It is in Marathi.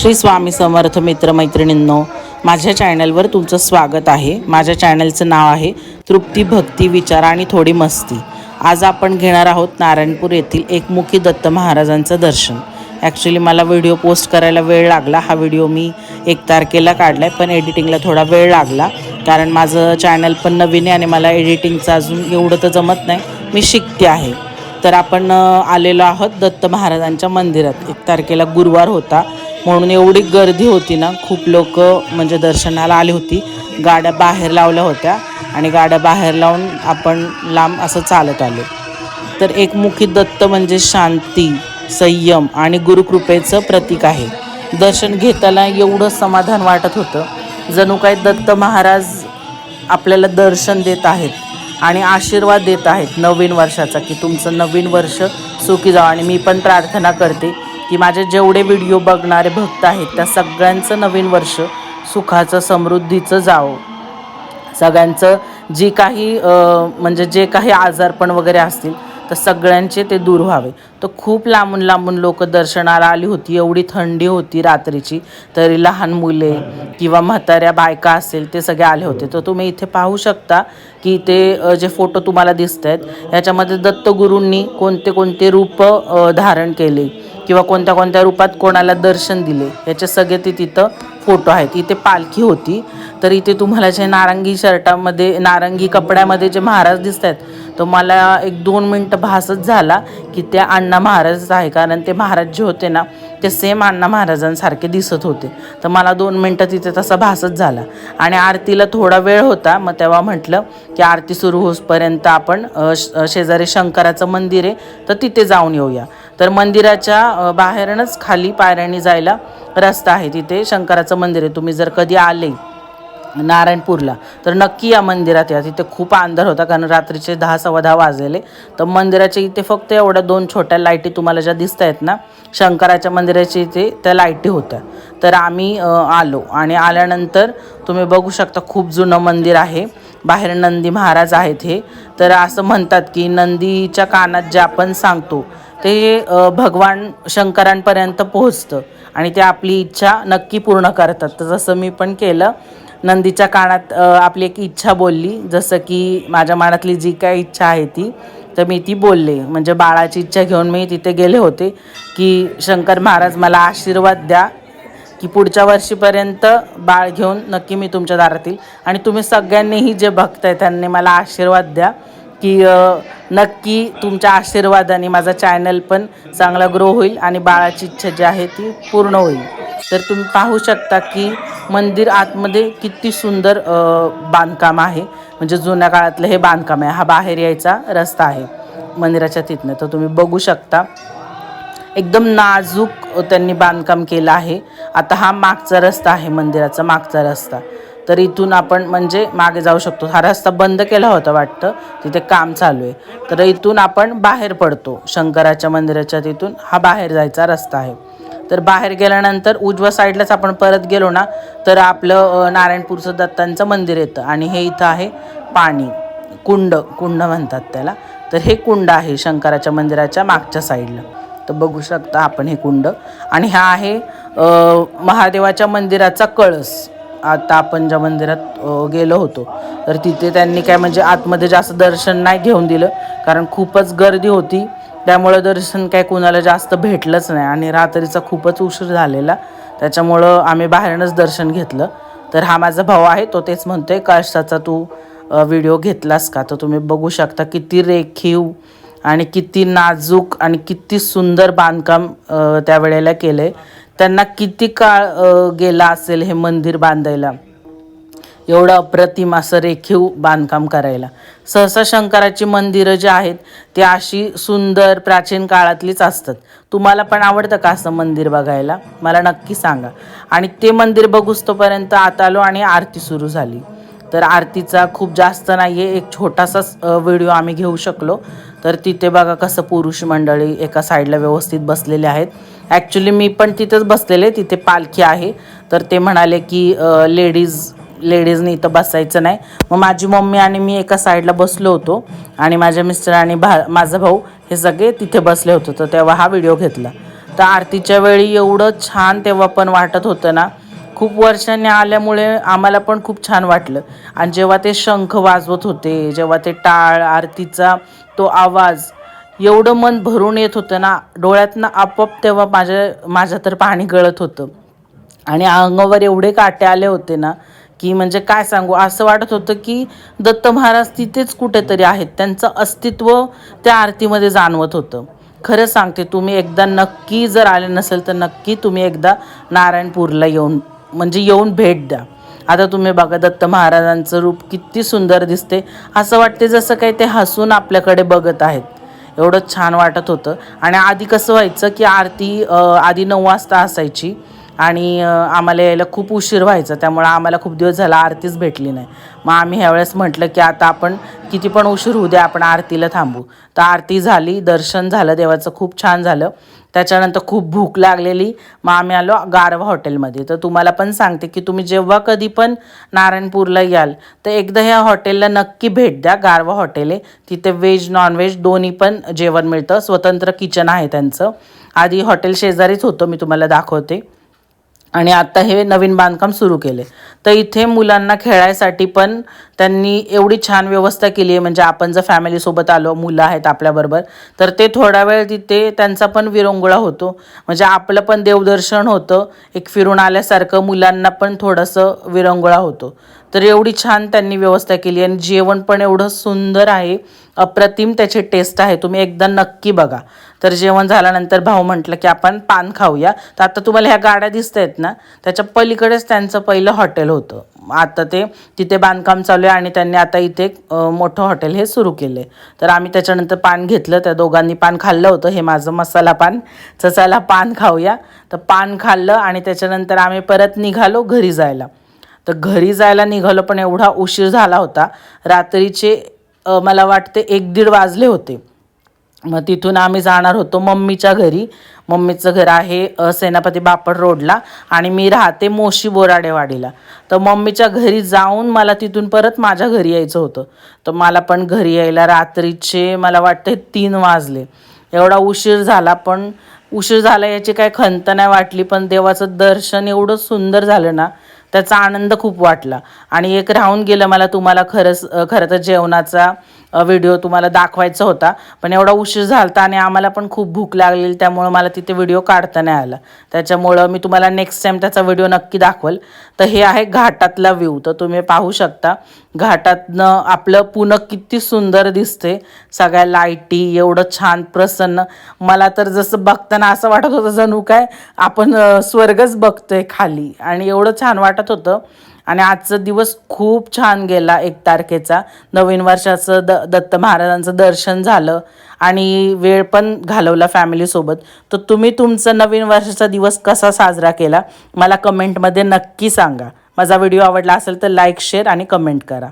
श्री स्वामी समर्थ मित्रमैत्रिणींनो माझ्या चॅनलवर तुमचं स्वागत आहे. माझ्या चॅनलचं नाव आहे तृप्ती भक्ती विचार आणि थोडी मस्ती. आज आपण घेणार आहोत नारायणपूर येथील एकमुखी दत्त महाराजांचं दर्शन. ॲक्च्युली मला व्हिडिओ पोस्ट करायला वेळ लागला. हा व्हिडिओ मी एक तारखेला काढला आहे पण एडिटिंगला थोडा वेळ लागला. कारण माझं चॅनल पण नवीन आहे आणि मला एडिटिंगचं अजून एवढं तर जमत नाही. मी शिकते आहे. तर आपण आलेलो आहोत दत्त महाराजांच्या मंदिरात. एक तारखेला गुरुवार होता. म्हणून एवढी गर्दी होती ना खूप लोक म्हणजे दर्शनाला आली होती. गाड्या बाहेर लावल्या होत्या आणि गाड्या बाहेर लावून आपण लांब असं चालत आलो. तर एकमुखी दत्त म्हणजे शांती संयम आणि गुरुकृपेचं प्रतीक आहे. दर्शन घेताना एवढं समाधान वाटत होतं. जणू काय दत्त महाराज आपल्याला दर्शन देत आहेत आणि आशीर्वाद देत आहेत नवीन वर्षाचा की तुमचं नवीन वर्ष सुखी जावं. आणि मी पण प्रार्थना करते की माझे जेवढे व्हिडिओ बघणारे भक्त आहेत त्या सगळ्यांचं नवीन वर्ष सुखाचं समृद्धीचं जावं. सगळ्यांचं जी काही म्हणजे जे काही आजारपण वगैरे असतील तर सगळ्यांचे ते दूर व्हावे. तर खूप लांबून लांबून लोक दर्शनाला आली होती एवढी थंडी होती रात्रीची तरी लहान मुले किंवा म्हाताऱ्या बायका असेल ते सगळे आले होते. तर तुम्ही इथे पाहू शकता की ते जे फोटो तुम्हाला दिसत आहेत ह्याच्यामध्ये दत्तगुरूंनी कोणते कोणते रूप धारण केले. किंवा कोणत्या कोणत्या रूपात कोणाला दर्शन दिले याचे सगळे ते तिथं फोटो आहेत. इथे पालखी होती. तर इथे तुम्हाला जे नारंगी शर्टामध्ये नारंगी कपड्यामध्ये जे महाराज दिसत आहेत तर मला एक दोन मिनटं भासच झाला की ते अण्णा महाराजच आहे. कारण ते महाराज जे होते ना ते सेम अण्णा महाराजांसारखे दिसत होते. तर मला दोन मिनटं तिथे तसा भासच झाला. आणि आरतीला थोडा वेळ होता. मग तेव्हा म्हटलं की आरती सुरू होसपर्यंत आपण श- शेजारी शंकराचं मंदिर आहे तर तिथे जाऊन येऊया. तर मंदिराच्या बाहेरूनच खाली पायऱ्याने जायला रस्ता आहे तिथे. शंकराचं मंदिर आहे. तुम्ही जर कधी आले नारायणपूरला. तर नक्की या मंदिरात या. तिथे खूप अंधार होता कारण रात्रीचे दहा सव्वा दहा वाजलेले. तर मंदिराच्या इथे फक्त एवढ्या दोन छोट्या लाईटी तुम्हाला ज्या दिसत आहेत ना शंकराच्या मंदिराच्या इथे त्या लाईटी होत्या. तर आम्ही आलो आणि आल्यानंतर तुम्ही बघू शकता खूप जुनं मंदिर आहे. बाहेर नंदी महाराज आहेत हे. तर असं म्हणतात की नंदीच्या कानात जे आपण सांगतो ते भगवान शंकरांपर्यंत पोहोचतं आणि ते आपली इच्छा नक्की पूर्ण करतात. तर जसं मी पण केलं नंदीच्या कानात आपली एक इच्छा बोलली. जसं की माझ्या मनातली जी काय इच्छा आहे ती तर मी ती बोलले. म्हणजे बाळाची इच्छा घेऊन मी तिथे गेले होते की शंकर महाराज मला आशीर्वाद द्या की पुढच्या वर्षीपर्यंत बाळ घेऊन नक्की मी तुमच्या दारात येईल आणि तुम्ही सगळ्यांनीही जे बघताय त्यांनी मला आशीर्वाद द्या की नक्की तुमच्या आशीर्वादाने माझा चॅनल पण चांगला ग्रो होईल आणि बाळाची इच्छा जी आहे ती पूर्ण होईल. तर तुम्ही पाहू शकता की मंदिर आतमध्ये किती सुंदर बांधकाम आहे. म्हणजे जुन्या काळातलं हे बांधकाम आहे. हा बाहेर यायचा रस्ता आहे मंदिराच्या तिथनं. तर तुम्ही बघू शकता. एकदम नाजूक त्यांनी बांधकाम केलं आहे. आता हा मागचा रस्ता आहे मंदिराचा मागचा रस्ता. तर इथून आपण म्हणजे मागे जाऊ शकतो. हा रस्ता बंद केला होता वाटतं. तिथे काम चालू आहे. तर इथून आपण बाहेर पडतो. शंकराच्या मंदिराच्या तिथून हा बाहेर जायचा रस्ता आहे. तर बाहेर गेल्यानंतर उजव्या साईडलाच आपण परत गेलो ना तर आपलं नारायणपूरचं दत्तांचं मंदिर येतं आणि हे इथं आहे पाणी. कुंड कुंड म्हणतात त्याला. तर हे कुंड आहे शंकराच्या मंदिराच्या मागच्या साईडला. तर बघू शकता आपण हे कुंड. आणि हा आहे महादेवाच्या मंदिराचा कळस. आता आपण ज्या मंदिरात गेलो होतो तर तिथे त्यांनी काय म्हणजे आतमध्ये जास्त दर्शन नाही घेऊन दिलं कारण खूपच गर्दी होती. त्यामुळं दर्शन काय कुणाला जास्त भेटलंच नाही. आणि रात्रीचा खूपच उशीर झालेला. त्याच्यामुळं आम्ही बाहेरनंच दर्शन घेतलं. तर हा माझा भाऊ आहे तो तेच म्हणतो आहे कळसाचा तू व्हिडिओ घेतलास का? तर तुम्ही बघू शकता किती रेखीव आणि किती नाजूक आणि किती सुंदर बांधकाम त्यावेळेला केलं आहे त्यांना किती काळ गेला असेल हे मंदिर बांधायला? एवढं अप्रतिम असं रेखीव बांधकाम करायला. सहसा शंकराची मंदिरं जी आहेत ती अशी सुंदर प्राचीन काळातलीच असतात. तुम्हाला पण आवडतं का असं मंदिर बघायला? मला नक्की सांगा. आणि ते मंदिर बघूस तोपर्यंत आत आलो आणि आरती सुरू झाली. तर आरतीचा खूप जास्त नाही आहे एक छोटासाच व्हिडिओ आम्ही घेऊ शकलो. तर तिथे बघा कसं पुरुष मंडळी एका साईडला व्यवस्थित बसलेले आहेत. ॲक्च्युली मी पण तिथंच बसलेले तिथे पालखी आहे. तर ते म्हणाले की लेडीज लेडीजनी इथं बसायचं नाही. मग माझी मम्मी आणि मी एका साईडला बसलो होतो आणि माझ्या मिस्टर आणि भा माझा भाऊ हे सगळे तिथे बसले होते. तर तेव्हा हा व्हिडिओ घेतला. तर आरतीच्या वेळी एवढं छान तेव्हा पण वाटत होतं ना. खूप वर्षांनी आल्यामुळे आम्हाला पण खूप छान वाटलं. आणि जेव्हा ते शंख वाजवत होते जेव्हा ते टाळ आरतीचा तो आवाज एवढं मन भरून येत होतं ना डोळ्यातनं आपोआप तेव्हा माझ्या माझ्या तर पाणी गळत होतं. आणि अंगावर एवढे काटे आले होते ना की म्हणजे काय सांगू? असं वाटत होतं की दत्त महाराज तिथेच कुठेतरी आहेत. त्यांचं अस्तित्व त्या आरतीमध्ये जाणवत होतं. खरं सांगते तुम्ही एकदा नक्की जर आले नसेल तर नक्की तुम्ही एकदा नारायणपूरला येऊन म्हणजे येऊन भेट द्या. आता तुम्ही बघा दत्त महाराजांचं रूप किती सुंदर दिसते. असं वाटते जसं काही ते हसून आपल्याकडे बघत आहेत. एवढं छान वाटत होतं. आणि आधी कसं व्हायचं की आरती आधी नऊ वाजता असायची. आणि आम्हाला यायला खूप उशीर व्हायचा त्यामुळं आम्हाला खूप दिवस झाला आरतीच भेटली नाही. मग आम्ही ह्यावेळेस म्हटलं की आता आपण किती पण उशीर होऊ द्या आपण आरतीला थांबू. तर आरती झाली दर्शन झालं देवाचं खूप छान झालं. त्याच्यानंतर खूप भूक लागलेली. मग आम्ही आलो गारवा हॉटेलमध्ये. तर तुम्हाला पण सांगते की तुम्ही जेव्हा कधी पण नारायणपूरला याल तर एकदा ह्या हॉटेलला नक्की भेट द्या. गारवा हॉटेल आहे. तिथे व्हेज नॉनव्हेज दोन्ही पण जेवण मिळतं. स्वतंत्र किचन आहे त्यांचं. आधी हॉटेल शेजारीच होतं मी तुम्हाला दाखवते. आणि आता हे नवीन बांधकाम सुरू केले. तर इथे मुलांना खेळायसाठी पण त्यांनी एवढी छान व्यवस्था केली आहे. म्हणजे आपण जर फॅमिलीसोबत आलो मुलं आहेत आपल्याबरोबर तर ते थोडा वेळ तिथे त्यांचा पण विरंगुळा होतो. म्हणजे आपलं पण देवदर्शन होतं. एक फिरून आल्यासारखं मुलांना पण थोडंसं विरंगुळा होतो. तर एवढी छान त्यांनी व्यवस्था केली आणि जेवण पण एवढं सुंदर आहे. अप्रतिम त्याची टेस्ट आहे. तुम्ही एकदा नक्की बघा. तर जेवण झाल्यानंतर भाऊ म्हटलं की आपण पान खाऊया. तर आता तुम्हाला ह्या गाड्या दिसत आहेत ना त्याच्या पलीकडेच त्यांचं पहिलं हॉटेल होतं. आता ते तिथे बांधकाम चालू आहे आणि त्यांनी आता इथे मोठं हॉटेल हे सुरू केले तर आम्ही त्याच्यानंतर पान घेतलं त्या दोघांनी पान खाल्लं होतं. हे माझं मसाला पान तर चला पान खाऊया. तर पान खाल्लं आणि त्याच्यानंतर आम्ही परत निघालो घरी जायला. तर घरी जायला निघालो पण एवढा उशीर झाला होता. रात्रीचे मला वाटते एक दीड वाजले होते. मग तिथून आम्ही जाणार होतो मम्मीच्या घरी. मम्मीचं घर आहे सेनापती बापड रोडला आणि मी राहते मोशी बोराडेवाडीला. तर मम्मीच्या घरी जाऊन मला तिथून परत माझ्या घरी यायचं होतं. तर मला पण घरी यायला रात्रीचे मला वाटते तीन वाजले. एवढा उशीर झाला पण उशीर झाला याची काय खंत नाही वाटली पण देवाचं दर्शन एवढं सुंदर झालं ना त्याचा आनंद खूप वाटला. आणि एक राहून गेलं मला तुम्हाला खरंच खरं तर जेवणाचा व्हिडिओ तुम्हाला दाखवायचा होता. पण एवढा उशीर झाला आणि आम्हाला पण खूप भूक लागलेली त्यामुळं मला तिथे व्हिडिओ काढता नाही आला. त्याच्यामुळं मी तुम्हाला नेक्स्ट टाईम त्याचा व्हिडिओ नक्की दाखवल. तर हे आहे घाटातला व्ह्यू तर तुम्ही पाहू शकता. घाटातनं आपलं पुणं किती सुंदर दिसते सगळ्या लाईटी एवढं छान प्रसन्न. मला तर जसं बघताना असं वाटत होतं जणू काय आपण स्वर्गच बघतोय खाली. आणि एवढं छान वाटत होतं. आणि आजचा दिवस खूप छान गेला एक तारखेचा. नवीन वर्षाचं द दत्त महाराजांचं दर्शन झालं आणि वेळ पण घालवला फॅमिलीसोबत तर तुम्ही तुमचा नवीन वर्षाचा दिवस कसा साजरा केला? मला कमेंटमध्ये नक्की सांगा. माझा व्हिडिओ आवडला असेल तर लाईक शेअर आणि कमेंट करा.